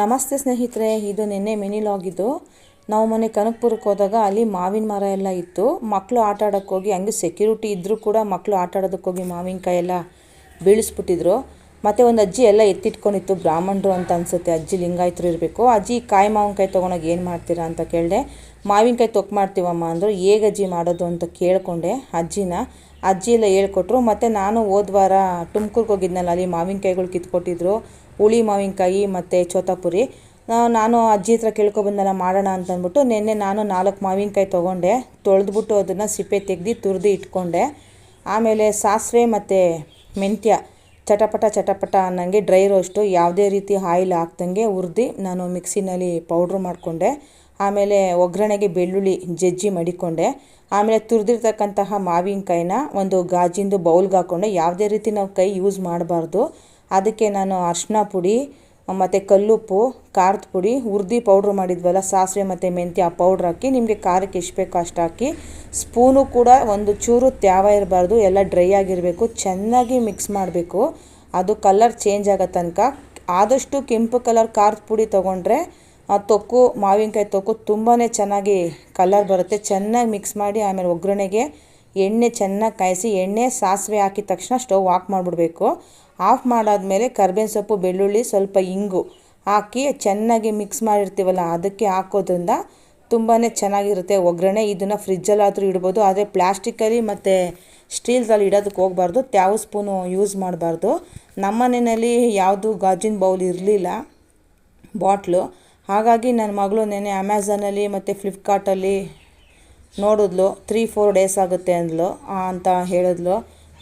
ನಮಸ್ತೆ ಸ್ನೇಹಿತರೆ, ಇದು ನಿನ್ನೆ ಮಿನಿ ಲಾಗ್ ಇದು ನಾವು ಮೊನ್ನೆ ಕನಕಪುರಕ್ಕೆ ಹೋದಾಗ ಅಲ್ಲಿ ಮಾವಿನ ಮರ ಎಲ್ಲ ಇತ್ತು. ಮಕ್ಕಳು ಆಟ ಆಡೋಕ್ಕೋಗಿ ಹಂಗೆ ಸೆಕ್ಯೂರಿಟಿ ಇದ್ದರೂ ಕೂಡ ಮಕ್ಕಳು ಆಟ ಆಡೋದಕ್ಕೆ ಹೋಗಿ ಮಾವಿನಕಾಯಿ ಎಲ್ಲ ಬೀಳಿಸ್ಬಿಟ್ಟಿದ್ರು. ಮತ್ತು ಒಂದು ಅಜ್ಜಿ ಎಲ್ಲ ಎತ್ತಿಟ್ಕೊಂಡಿತ್ತು, ಬ್ರಾಹ್ಮಣರು ಅಂತ ಅನಿಸುತ್ತೆ. ಅಜ್ಜಿ ಲಿಂಗಾಯತರು ಇರಬೇಕು. ಅಜ್ಜಿ ಕಾಯಿ ಮಾವಿನಕಾಯಿ ತೊಗೊಳಗೆ ಏನು ಮಾಡ್ತೀರಾ ಅಂತ ಕೇಳಿದೆ. ಮಾವಿನಕಾಯಿ ತೊಕ್ ಮಾಡ್ತೀವಮ್ಮ ಅಂದರು. ಹೇಗೆ ಅಜ್ಜಿ ಮಾಡೋದು ಅಂತ ಕೇಳಿಕೊಂಡೆ ಅಜ್ಜಿನ. ಅಜ್ಜಿ ಎಲ್ಲ ಹೇಳ್ಕೊಟ್ರು. ಮತ್ತು ನಾನು ಹೋದ್ವಾರ ತುಮ್ಕೂರ್ಗೆ ಹೋಗಿದ್ನಲ್ಲ, ಅಲ್ಲಿ ಮಾವಿನಕಾಯಿಗಳು ಕಿತ್ಕೊಟ್ಟಿದ್ರು. ಹುಳಿ, ಮಾವಿನಕಾಯಿ ಮತ್ತು ಚೋತಾಪುರಿ. ನಾನು ಅಜ್ಜಿ ಹತ್ರ ಕೇಳ್ಕೊಬಂದಲ್ಲ ಮಾಡೋಣ ಅಂತಂದ್ಬಿಟ್ಟು ನಿನ್ನೆ ನಾನು ನಾಲ್ಕು ಮಾವಿನಕಾಯಿ ತೊಗೊಂಡೆ. ತೊಳೆದ್ಬಿಟ್ಟು ಅದನ್ನು ಸಿಪ್ಪೆ ತೆಗ್ದು ತುರಿದು ಇಟ್ಕೊಂಡೆ. ಆಮೇಲೆ ಸಾಸಿವೆ ಮತ್ತು ಮೆಂತ್ಯ ಚಟಪಟ ಚಟಪಟ ಅನ್ನಂಗೆ ಡ್ರೈ ರೋಸ್ಟು ಯಾವುದೇ ರೀತಿ ಆಯಿಲ್ ಹಾಕ್ದಂಗೆ ಹುರಿದು ನಾನು ಮಿಕ್ಸಿನಲ್ಲಿ ಪೌಡ್ರ್ ಮಾಡಿಕೊಂಡೆ. ಆಮೇಲೆ ಒಗ್ಗರಣೆಗೆ ಬೆಳ್ಳುಳ್ಳಿ ಜಜ್ಜಿ ಮಡಿಕೊಂಡೆ. ಆಮೇಲೆ ತುರಿದಿರ್ತಕ್ಕಂತಹ ಮಾವಿನಕಾಯಿನ ಒಂದು ಗಾಜಿಂದು ಬೌಲ್ಗೆ ಹಾಕ್ಕೊಂಡೆ ಯಾವುದೇ ರೀತಿ ನಾವು ಕೈ ಯೂಸ್ ಮಾಡಬಾರ್ದು. ಅದಕ್ಕೆ ನಾನು ಅರ್ಶಿನ ಪುಡಿ, ಮತ್ತು ಕಲ್ಲುಪ್ಪು, ಖಾರದ ಪುಡಿ ಹುರ್ದಿ ಪೌಡ್ರ್ ಮಾಡಿದ್ವಲ್ಲ, ಸಾಸಿವೆ ಮತ್ತು ಮೆಂತ್ಯ ಆ ಪೌಡ್ರ್ ಹಾಕಿ, ನಿಮಗೆ ಖಾರಕ್ಕೆ ಎಷ್ಟು ಬೇಕೋ ಅಷ್ಟು ಹಾಕಿ, ಸ್ಪೂನು ಕೂಡ ಒಂದು ಚೂರು ತ್ಯಾವ ಇರಬಾರ್ದು, ಎಲ್ಲ ಡ್ರೈ ಆಗಿರಬೇಕು, ಚೆನ್ನಾಗಿ ಮಿಕ್ಸ್ ಮಾಡಬೇಕು. ಅದು ಕಲರ್ ಚೇಂಜ್ ಆಗೋ ತನಕ, ಆದಷ್ಟು ಕೆಂಪು ಕಲರ್ ಖಾರದ ಪುಡಿ ತೊಗೊಂಡ್ರೆ, ಆ ತೊಕ್ಕು, ಮಾವಿನಕಾಯಿ ತೊಕ್ಕು ತುಂಬಾ ಚೆನ್ನಾಗಿ ಕಲರ್ ಬರುತ್ತೆ, ಚೆನ್ನಾಗಿ ಮಿಕ್ಸ್ ಮಾಡಿ, ಆಮೇಲೆ ಒಗ್ಗರಣೆಗೆ ಎಣ್ಣೆ ಚೆನ್ನಾಗಿ ಕಾಯಿಸಿ, ಎಣ್ಣೆ ಸಾಸಿವೆ ಹಾಕಿದ ತಕ್ಷಣ ಸ್ಟವ್ ಆಫ್ ಮಾಡಿಬಿಡಬೇಕು. ಆಫ್ ಮಾಡಾದಮೇಲೆ ಕರ್ಬೇವಿನ ಸೊಪ್ಪು, ಬೆಳ್ಳುಳ್ಳಿ, ಸ್ವಲ್ಪ ಇಂಗು ಹಾಕಿ ಚೆನ್ನಾಗಿ ಮಿಕ್ಸ್ ಮಾಡಿರ್ತೀವಲ್ಲ, ಅದಕ್ಕೆ ಹಾಕೋದ್ರಿಂದ ತುಂಬಾ ಚೆನ್ನಾಗಿರುತ್ತೆ ಒಗ್ಗರಣೆ. ಇದನ್ನು ಫ್ರಿಜ್ಜಲ್ಲಾದರೂ ಇಡ್ಬೋದು, ಆದರೆ ಪ್ಲಾಸ್ಟಿಕ್ಕಲ್ಲಿ ಮತ್ತು ಸ್ಟೀಲ್ಸಲ್ಲಿ ಇಡೋದಕ್ಕೆ ಹೋಗ್ಬಾರ್ದು, ತ್ಯಾವ ಸ್ಪೂನು ಯೂಸ್ ಮಾಡಬಾರ್ದು. ನಮ್ಮ ಮನೆಯಲ್ಲಿ ಯಾವುದು ಗಾಜಿನ ಬೌಲ್ ಇರಲಿಲ್ಲ, ಬಾಟ್ಲು. ಹಾಗಾಗಿ ನನ್ನ ಮಗಳು ನೆನೆ ಅಮೆಝಾನಲ್ಲಿ ಮತ್ತು ಫ್ಲಿಪ್ಕಾರ್ಟಲ್ಲಿ ನೋಡಿದ್ಲು ತ್ರೀ ಫೋರ್ ಡೇಸ್ ಆಗುತ್ತೆ ಅಂದ್ಲು ಅಂತ ಹೇಳಿದ್ಲು.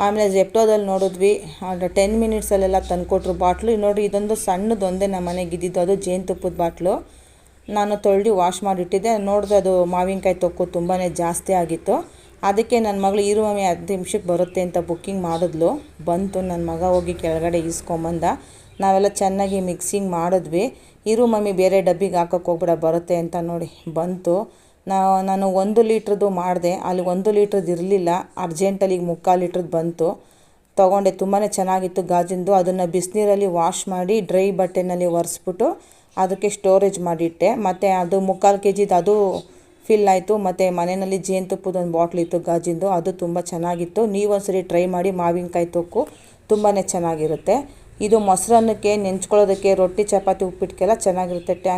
ಆಮೇಲೆ ಜೆಪ್ಟೋದಲ್ಲಿ ನೋಡಿದ್ವಿ ಟೆನ್ ಮಿನಿಟ್ಸಲ್ಲೆಲ್ಲ ತಂದುಕೊಟ್ರು ಬಾಟ್ಲು. ನೋಡಿ ಇದೊಂದು ಸಣ್ಣದು ಒಂದೇ ನಮ್ಮ ಮನೆಗೆ ಇದ್ದಿದ್ದು, ಅದು ಜೇನುತುಪ್ಪದ ಬಾಟ್ಲು. ನಾನು ತೊಳೆದು ವಾಶ್ ಮಾಡಿಟ್ಟಿದ್ದೆ ನೋಡಿದ್ರೆ ಅದು ಮಾವಿನಕಾಯಿ ತೊಕ್ಕು ತುಂಬಾ ಜಾಸ್ತಿ ಆಗಿತ್ತು. ಅದಕ್ಕೆ ನನ್ನ ಮಗಳು, ಇರು ಮಮ್ಮಿ, ಹತ್ತು ನಿಮಿಷಕ್ಕೆ ಬರುತ್ತೆ ಅಂತ ಬುಕ್ಕಿಂಗ್ ಮಾಡಿದ್ಲು. ಬಂತು ನನ್ನ ಮಗ ಹೋಗಿ ಕೆಳಗಡೆ ಈಸ್ಕೊಂಬಂದ. ನಾವೆಲ್ಲ ಚೆನ್ನಾಗಿ ಮಿಕ್ಸಿಂಗ್ ಮಾಡಿದ್ವಿ. ಇರು ಮಮ್ಮಿ, ಬೇರೆ ಡಬ್ಬಿಗೆ ಹಾಕೋಕೆ ಹೋಗ್ಬಿಡ, ಬರುತ್ತೆ ಅಂತ ನೋಡಿ ಬಂತು. ನಾ, ನಾನು ಒಂದು ಲೀಟ್ರದ್ದು ಮಾಡಿದೆ, ಅಲ್ಲಿ ಒಂದು ಲೀಟ್ರದ್ದು ಇರಲಿಲ್ಲ, ಅರ್ಜೆಂಟಲ್ಲಿ ಈಗ ಮುಕ್ಕಾಲು ಲೀಟ್ರದ್ದು ಬಂತು. ತೊಗೊಂಡೆ ತುಂಬಾ ಚೆನ್ನಾಗಿತ್ತು ಗಾಜಿಂದು, ಅದನ್ನು ಬಿಸಿನೀರಲ್ಲಿ ವಾಶ್ ಮಾಡಿ, ಡ್ರೈ ಬಟ್ಟೆನಲ್ಲಿ ಒರೆಸ್ಬಿಟ್ಟು ಅದಕ್ಕೆ ಸ್ಟೋರೇಜ್ ಮಾಡಿಟ್ಟೆ. ಮತ್ತು ಅದು ಮುಕ್ಕಾಲು ಕೆ ಜಿದು ಅದು ಫಿಲ್ ಆಯಿತು, ಮತ್ತು ಮನೆಯಲ್ಲಿ ಜೇನುತುಪ್ಪದ ಒಂದು ಬಾಟ್ಲ್ ಇತ್ತು ಗಾಜಿಂದು, ಅದು ತುಂಬ ಚೆನ್ನಾಗಿತ್ತು. ನೀವೊಂದ್ಸರಿ ಟ್ರೈ ಮಾಡಿ, ಮಾವಿನಕಾಯಿ ತೊಕ್ಕು ತುಂಬಾ ಚೆನ್ನಾಗಿರುತ್ತೆ. ಇದು ಮೊಸರನ್ನಕ್ಕೆ, ನೆಂಚ್ಕೊಳ್ಳೋದಕ್ಕೆ, ರೊಟ್ಟಿ, ಚಪಾತಿ ಉಪ್ಪಿಟ್ಟಿಗೆಲ್ಲ ಚೆನ್ನಾಗಿರುತ್ತೆ. ಟ್ಯಾ